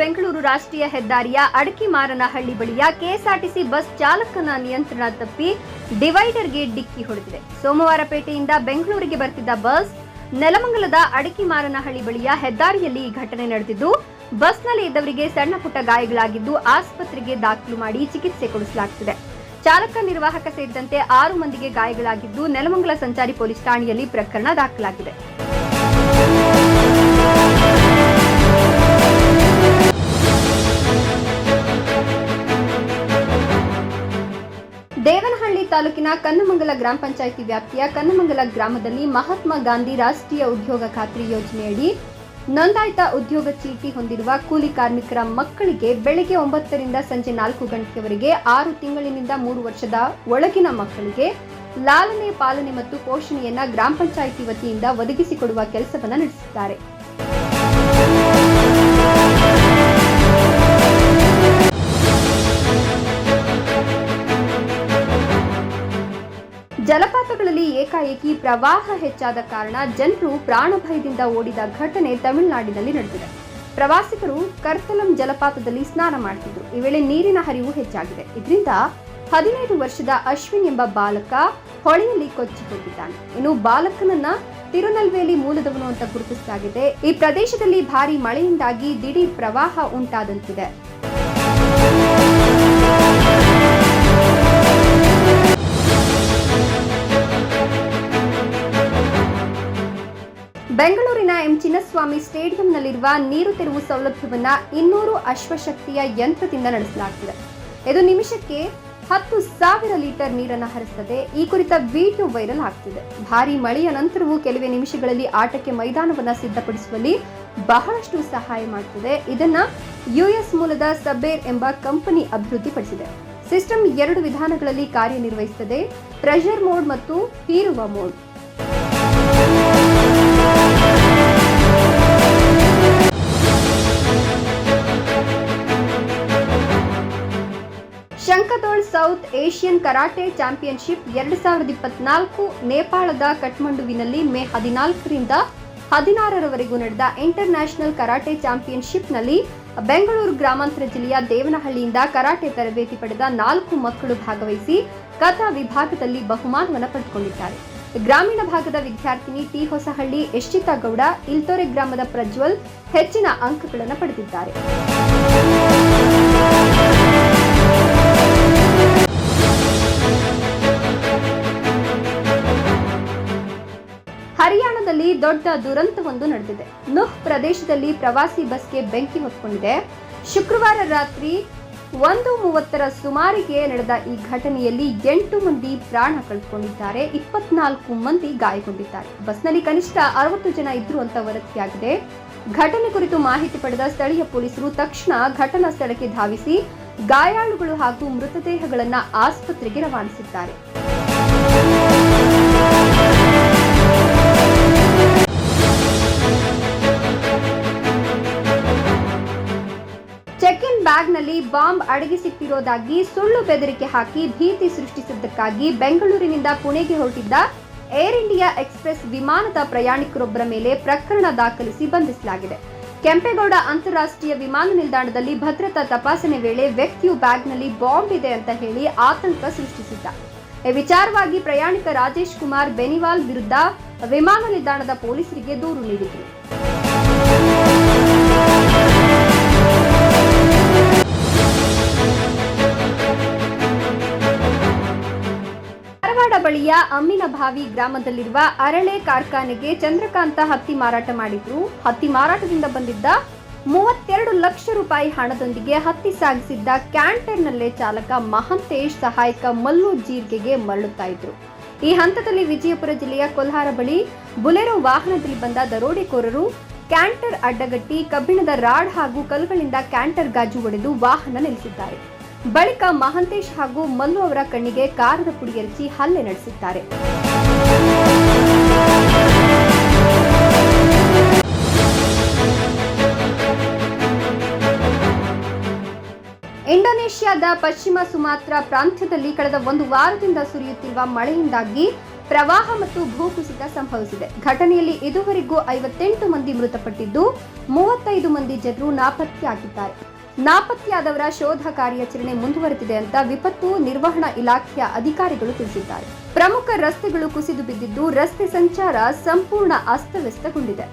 ಬೆಂಗಳೂರು ರಾಷ್ಟ್ರೀಯ ಹೆದ್ದಾರಿಯ ಅಡಕಿಮಾರನಹಳ್ಳಿ ಬಳಿಯ ಕೆಎಸ್ಆರ್ಟಿಸಿ ಬಸ್ ಚಾಲಕನ ನಿಯಂತ್ರಣ ತಪ್ಪಿ ಡಿವೈಡರ್ಗೆ ಡಿಕ್ಕಿ ಹೊಡೆದಿದೆ. ಸೋಮವಾರಪೇಟೆಯಿಂದ ಬೆಂಗಳೂರಿಗೆ ಬರ್ತಿದ್ದ ಬಸ್ ನೆಲಮಂಗಲದ ಅಡಕಿಮಾರನಹಳ್ಳಿ ಬಳಿಯ ಹೆದ್ದಾರಿಯಲ್ಲಿ ಈ ಘಟನೆ ನಡೆದಿದ್ದು, ಬಸ್ನಲ್ಲಿ ಇದ್ದವರಿಗೆ ಸಣ್ಣ ಪುಟ್ಟ ಗಾಯಗಳಾಗಿದ್ದು ಆಸ್ಪತ್ರೆಗೆ ದಾಖಲು ಮಾಡಿ ಚಿಕಿತ್ಸೆ ಕೊಡಿಸಲಾಗುತ್ತಿದೆ ಚಾಲಕ ನಿರ್ವಾಹಕ ಸೇರಿದಂತೆ ಆರು ಮಂದಿಗೆ ಗಾಯಗಳಾಗಿದ್ದು, ನೆಲಮಂಗಲ ಸಂಚಾರಿ ಪೊಲೀಸ್ ಠಾಣೆಯಲ್ಲಿ ಪ್ರಕರಣ ದಾಖಲಾಗಿದೆ. ತಾಲೂಕಿನ ಕನ್ನಮಂಗಲ ಗ್ರಾಮ ಪಂಚಾಯಿತಿ ವ್ಯಾಪ್ತಿಯ ಕನ್ನಮಂಗಲ ಗ್ರಾಮದಲ್ಲಿ ಮಹಾತ್ಮ ಗಾಂಧಿ ರಾಷ್ಟ್ರೀಯ ಉದ್ಯೋಗ ಖಾತ್ರಿ ಯೋಜನೆಯಡಿ ನೋಂದಾಯಿತ ಉದ್ಯೋಗ ಚೀಟಿ ಹೊಂದಿರುವ ಕೂಲಿ ಕಾರ್ಮಿಕರ ಮಕ್ಕಳಿಗೆ ಬೆಳಗ್ಗೆ ಒಂಬತ್ತರಿಂದ ಸಂಜೆ ನಾಲ್ಕು ಗಂಟೆಯವರೆಗೆ ಆರು ತಿಂಗಳಿನಿಂದ ಮೂರು ವರ್ಷದ ಒಳಗಿನ ಮಕ್ಕಳಿಗೆ ಲಾಲನೆ ಪಾಲನೆ ಮತ್ತು ಪೋಷಣೆಯನ್ನ ಗ್ರಾಮ ಪಂಚಾಯಿತಿ ವತಿಯಿಂದ ಒದಗಿಸಿಕೊಡುವ ಕೆಲಸವನ್ನು ನಡೆಸಿದ್ದಾರೆ ಏಕಾಏಕಿ ಪ್ರವಾಹ ಹೆಚ್ಚಾದ ಕಾರಣ ಜನರು ಪ್ರಾಣಭಯದಿಂದ ಓಡಿದ ಘಟನೆ ತಮಿಳುನಾಡಿನಲ್ಲಿ ನಡೆದಿದೆ. ಪ್ರವಾಸಿಗರು ಕರ್ತಲಂ ಜಲಪಾತದಲ್ಲಿ ಸ್ನಾನ ಮಾಡುತ್ತಿದ್ದರು ಈ ವೇಳೆ ನೀರಿನ ಹರಿವು ಹೆಚ್ಚಾಗಿದೆ. ಇದರಿಂದ ಹದಿನೈದು ವರ್ಷದ ಅಶ್ವಿನ್ ಎಂಬ ಬಾಲಕ ಹೊಳೆಯಲ್ಲಿ ಕೊಚ್ಚಿಕೊಂಡಿದ್ದಾನೆ. ಇನ್ನು ಬಾಲಕನನ್ನ ತಿರುನಲ್ವೇಲಿ ಮೂಲದವನು ಅಂತ ಗುರುತಿಸಲಾಗಿದೆ. ಈ ಪ್ರದೇಶದಲ್ಲಿ ಭಾರಿ ಮಳೆಯಿಂದಾಗಿ ದಿಢೀರ್ ಪ್ರವಾಹ ಉಂಟಾದಂತಿದೆ. ಬೆಂಗಳೂರಿನ ಎಂ ಚಿನ್ನಸ್ವಾಮಿ ಸ್ಟೇಡಿಯಂನಲ್ಲಿರುವ ನೀರು ತೆರವು ಸೌಲಭ್ಯವನ್ನು ಇನ್ನೂರು ಅಶ್ವಶಕ್ತಿಯ ಯಂತ್ರದಿಂದ ನಡೆಸಲಾಗುತ್ತಿದೆ ಇದು ನಿಮಿಷಕ್ಕೆ ಹತ್ತು ಸಾವಿರ ಲೀಟರ್ ನೀರನ್ನು ಹರಿಸುತ್ತದೆ ಈ ಕುರಿತ ವಿಡಿಯೋ ವೈರಲ್ ಆಗ್ತಿದೆ. ಭಾರಿ ಮಳೆಯ ನಂತರವೂ ಕೆಲವೇ ನಿಮಿಷಗಳಲ್ಲಿ ಆಟಕ್ಕೆ ಮೈದಾನವನ್ನು ಸಿದ್ಧಪಡಿಸುವಲ್ಲಿ ಬಹಳಷ್ಟು ಸಹಾಯ ಮಾಡುತ್ತದೆ ಇದನ್ನ ಯುಎಸ್ ಮೂಲದ ಸಬೇರ್ ಎಂಬ ಕಂಪನಿ ಅಭಿವೃದ್ಧಿಪಡಿಸಿದೆ. ಸಿಸ್ಟಮ್ ಎರಡು ವಿಧಾನಗಳಲ್ಲಿ ಕಾರ್ಯನಿರ್ವಹಿಸುತ್ತದೆ ಪ್ರೆಷರ್ ಮೋಡ್ ಮತ್ತು ಹೀರುವ mode. South Asian karate championship ಎರಡು ಸಾವಿರದ ಇಪ್ಪತ್ನಾಲ್ಕು ನೇಪಾಳದ ಕಠ್ಮಂಡುವಿನಲ್ಲಿ ಮೇ ಹದಿನಾಲ್ಕರಿಂದ ಹದಿನಾರರವರೆಗೂ ನಡೆದ ಇಂಟರ್ ನ್ಯಾಷನಲ್ ಕರಾಟೆ ಚಾಂಪಿಯನ್ಶಿಪ್ನಲ್ಲಿ ಬೆಂಗಳೂರು ಗ್ರಾಮಾಂತರ ಜಿಲ್ಲೆಯ ದೇವನಹಳ್ಳಿಯಿಂದ ಕರಾಟೆ ತರಬೇತಿ ಪಡೆದ ನಾಲ್ಕು ಮಕ್ಕಳು ಭಾಗವಹಿಸಿ ಕಥಾ ವಿಭಾಗದಲ್ಲಿ ಬಹುಮಾನವನ್ನು ಪಡೆದುಕೊಂಡಿದ್ದಾರೆ. ಗ್ರಾಮೀಣ ಭಾಗದ ವಿದ್ಯಾರ್ಥಿನಿ ಟಿ ಹೊಸಹಳ್ಳಿ ಯಶ್ಚಿತಾ ಗೌಡ ಇಲ್ತೊರೆ ಗ್ರಾಮದ ಪ್ರಜ್ವಲ್ ಹೆಚ್ಚಿನ ಅಂಕಗಳನ್ನು ಪಡೆದಿದ್ದಾರೆ. ದೊಡ್ಡ ದುರಂತವೊಂದು ನಡೆದಿದೆ. ನುಹ್ ಪ್ರದೇಶದಲ್ಲಿ ಪ್ರವಾಸಿ ಬಸ್ಗೆ ಬೆಂಕಿ ಹೊತ್ಕೊಂಡಿದೆ. ಶುಕ್ರವಾರ ರಾತ್ರಿ ಒಂದು ಮೂವತ್ತರ ಸುಮಾರಿಗೆ ನಡೆದ ಈ ಘಟನೆಯಲ್ಲಿ ಎಂಟು ಮಂದಿ ಪ್ರಾಣ ಕಳೆದುಕೊಂಡಿದ್ದಾರೆ. ಇಪ್ಪತ್ನಾಲ್ಕು ಮಂದಿ ಗಾಯಗೊಂಡಿದ್ದಾರೆ. ಬಸ್ನಲ್ಲಿ ಕನಿಷ್ಠ ಅರವತ್ತು ಜನ ಇದ್ರು ಅಂತ ವರದಿಯಾಗಿದೆ. ಘಟನೆ ಕುರಿತು ಮಾಹಿತಿ ಪಡೆದ ಸ್ಥಳೀಯ ಪೊಲೀಸರು ತಕ್ಷಣ ಘಟನಾ ಸ್ಥಳಕ್ಕೆ ಧಾವಿಸಿ ಗಾಯಾಳುಗಳು ಹಾಗೂ ಮೃತದೇಹಗಳನ್ನು ಆಸ್ಪತ್ರೆಗೆ ರವಾನಿಸಿದ್ದಾರೆ. ಬ್ಯಾಗ್ನಲ್ಲಿ ಬಾಂಬ್ ಅಡಗಿಸಿಟ್ಟಿರೋದಾಗಿ ಸುಳ್ಳು ಬೆದರಿಕೆ ಹಾಕಿ ಭೀತಿ ಸೃಷ್ಟಿಸಿದ್ದಕ್ಕಾಗಿ ಬೆಂಗಳೂರಿನಿಂದ ಪುಣೆಗೆ ಹೊರಟಿದ್ದ ಏರ್ ಇಂಡಿಯಾ ಎಕ್ಸ್ಪ್ರೆಸ್ ವಿಮಾನದ ಪ್ರಯಾಣಿಕರೊಬ್ಬರ ಮೇಲೆ ಪ್ರಕರಣ ದಾಖಲಿಸಿ ಬಂಧಿಸಲಾಗಿದೆ. ಕೆಂಪೇಗೌಡ ಅಂತಾರಾಷ್ಟ್ರೀಯ ವಿಮಾನ ನಿಲ್ದಾಣದಲ್ಲಿ ಭದ್ರತಾ ತಪಾಸಣೆ ವೇಳೆ ವ್ಯಕ್ತಿಯು ಬ್ಯಾಗ್ನಲ್ಲಿ ಬಾಂಬ್ ಇದೆ ಅಂತ ಹೇಳಿ ಆತಂಕ ಸೃಷ್ಟಿಸಿದ್ದ. ಈ ವಿಚಾರವಾಗಿ ಪ್ರಯಾಣಿಕ ರಾಜೇಶ್ ಕುಮಾರ್ ಬೆನಿವಾಲ್ ವಿರುದ್ಧ ವಿಮಾನ ನಿಲ್ದಾಣದ ಪೊಲೀಸರಿಗೆ ದೂರು ನೀಡಿದರು. ಧಾರವಾಡ ಬಳಿಯ ಅಮ್ಮಿನಭಾವಿ ಗ್ರಾಮದಲ್ಲಿರುವ ಅರಳೆ ಕಾರ್ಖಾನೆಗೆ ಚಂದ್ರಕಾಂತ ಹತ್ತಿ ಮಾರಾಟ ಮಾಡಿದ್ರು. ಹತ್ತಿ ಮಾರಾಟದಿಂದ ಬಂದಿದ್ದ ಮೂವತ್ತೆರಡು ಲಕ್ಷ ರೂಪಾಯಿ ಹಣದೊಂದಿಗೆ ಹತ್ತಿ ಸಾಗಿಸಿದ್ದ ಕ್ಯಾಂಟರ್ನಲ್ಲೇ ಚಾಲಕ ಮಹಂತೇಶ್ ಸಹಾಯಕ ಮಲ್ಲು ಜೀರ್ಗೆಗೆ ಮರಳುತ್ತಾ ಇದ್ರು. ಈ ಹಂತದಲ್ಲಿ ವಿಜಯಪುರ ಜಿಲ್ಲೆಯ ಕೊಲ್ಹಾರ ಬಳಿ ಬುಲೆರೋ ವಾಹನದಲ್ಲಿ ಬಂದ ದರೋಡೆಕೋರರು ಕ್ಯಾಂಟರ್ ಅಡ್ಡಗಟ್ಟಿ ಕಬ್ಬಿಣದ ರಾಡ್ ಹಾಗೂ ಕಲ್ಲುಗಳಿಂದ ಕ್ಯಾಂಟರ್ ಗಾಜು ಒಡೆದು ವಾಹನ ನಿಲ್ಲಿಸಿದ್ದಾರೆ. ಬಳಿಕ ಮಹಂತೇಶ್ ಹಾಗೂ ಮಲ್ಲು ಅವರ ಕಣ್ಣಿಗೆ ಕಾರದ ಪುಡಿ ಎರಚಿ ಹಲ್ಲೆ ನಡೆಸಿದ್ದಾರೆ. ಇಂಡೋನೇಷ್ಯಾದ ಪಶ್ಚಿಮ ಸುಮಾತ್ರ ಪ್ರಾಂತ್ಯದಲ್ಲಿ ಕಳೆದ ಒಂದು ವಾರದಿಂದ ಸುರಿಯುತ್ತಿರುವ ಮಳೆಯಿಂದಾಗಿ ಪ್ರವಾಹ ಮತ್ತು ಭೂಕುಸಿತ ಸಂಭವಿಸಿದೆ. ಘಟನೆಯಲ್ಲಿ ಇದುವರೆಗೂ ಐವತ್ತೆಂಟು ಮಂದಿ ಮೃತಪಟ್ಟಿದ್ದು, ಮೂವತ್ತೈದು ಮಂದಿ ಜನರು ನಾಪತ್ತೆಯಾಗಿದ್ದಾರೆ. ನಾಪತ್ತೆಯಾದವರ ಶೋಧ ಕಾರ್ಯಾಚರಣೆ ಮುಂದುವರೆದಿದೆ ಅಂತ ವಿಪತ್ತು ನಿರ್ವಹಣಾ ಇಲಾಖೆಯ ಅಧಿಕಾರಿಗಳು ತಿಳಿಸಿದ್ದಾರೆ. ಪ್ರಮುಖ ರಸ್ತೆಗಳು ಕುಸಿದು ಬಿದ್ದಿದ್ದು ರಸ್ತೆ ಸಂಚಾರ ಸಂಪೂರ್ಣ ಅಸ್ತವ್ಯಸ್ತಗೊಂಡಿದೆ.